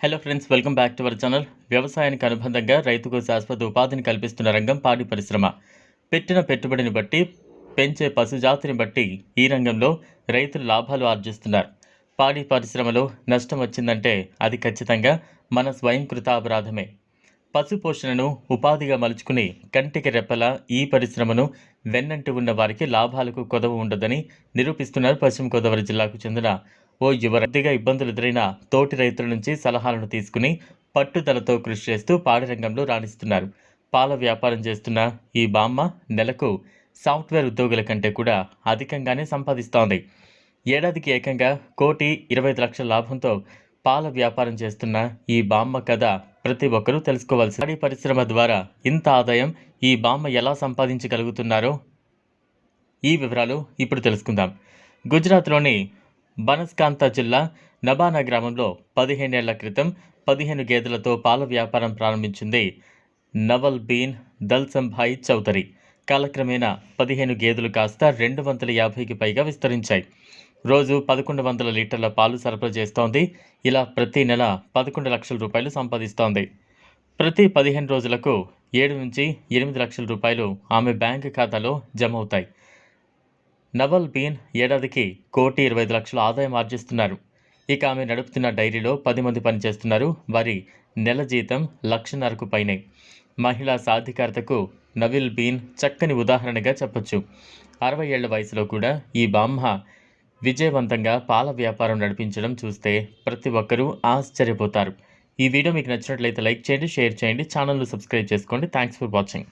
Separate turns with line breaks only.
Hello friends welcome back to our channel వ్యవసాయానికి అనుబంధంగా రైతుకు శాశ్వత ఉపాధిని కల్పిస్తున్న రంగం పాడి పరిశ్రమ. పెట్టిన పెట్టుబడిని బట్టి పెంచే పశుజాతిని బట్టి ఈ రంగంలో రైతులు లాభాలు ఆర్జిస్తున్నారు. పాడి పరిశ్రమలో నష్టం వచ్చిందంటే అది ఖచ్చితంగా మన స్వయంకృత అపరాధమే పశు పోషణను ఉపాధిగా మలుచుకుని కంటికి రెప్పలా ఈ పరిశ్రమను వెన్నంటి ఉన్న వారికి లాభాలకు కొదవ ఉండదని నిరూపిస్తున్నారు పశ్చిమ గోదావరి జిల్లాకు చెందిన ఓ యువరతిగా ఇబ్బందులు ఎదురైన తోటి రైతుల నుంచి సలహాలను తీసుకుని పట్టుదలతో కృషి చేస్తూ పాడి రంగంలో రాణిస్తున్నారు. పాల వ్యాపారం చేస్తున్న ఈ బామ్మ నెలకు సాఫ్ట్వేర్ ఉద్యోగుల కంటే కూడా అధికంగానే సంపాదిస్తోంది. ఏడాదికి ఏకంగా కోటి ఇరవై ఐదు లక్షల లాభంతో పాల వ్యాపారం చేస్తున్న ఈ బామ్మ కథ ప్రతి ఒక్కరూ తెలుసుకోవాల్సి పాడి పరిశ్రమ ద్వారా ఇంత ఆదాయం ఈ బామ్మ ఎలా సంపాదించగలుగుతున్నారో ఈ వివరాలు ఇప్పుడు తెలుసుకుందాం. గుజరాత్లోని బనస్కాంత జిల్లా నబానా గ్రామంలో పదిహేనేళ్ళ క్రితం పదిహేను గేదెలతో పాల వ్యాపారం ప్రారంభించింది నవల్ బీన్ దల్సంభాయ్ చౌదరి. కాలక్రమేణా పదిహేను గేదెలు కాస్త రెండు వందల యాభైకి పైగా విస్తరించాయి. రోజు పదకొండు వందల లీటర్ల పాలు సరఫరా చేస్తోంది. ఇలా ప్రతి నెల పదకొండు లక్షల రూపాయలు సంపాదిస్తోంది. ప్రతి పదిహేను రోజులకు ఏడు నుంచి ఎనిమిది లక్షల రూపాయలు ఆమె బ్యాంక్ ఖాతాలో జమ అవుతాయి. నవల్ బీన్ ఏడాదికి కోటి ఇరవై ఐదు లక్షల ఆదాయం ఆర్జిస్తున్నారు. ఇక ఆమె నడుపుతున్న డైరీలో పది మంది పనిచేస్తున్నారు. వారి నెల జీతం లక్షన్నరకు పైనే. మహిళా సాధికారతకు నవిల్ బీన్ చక్కని ఉదాహరణగా చెప్పొచ్చు. అరవై ఏళ్ళ వయసులో కూడా ఈ బామ్మ విజయవంతంగా పాల వ్యాపారం నడిపించడం చూస్తే ప్రతి ఒక్కరూ ఆశ్చర్యపోతారు. ఈ వీడియో మీకు నచ్చినట్లయితే లైక్ చేయండి షేర్ చేయండి ఛానల్ను సబ్స్క్రైబ్ చేసుకోండి. Thanks for watching.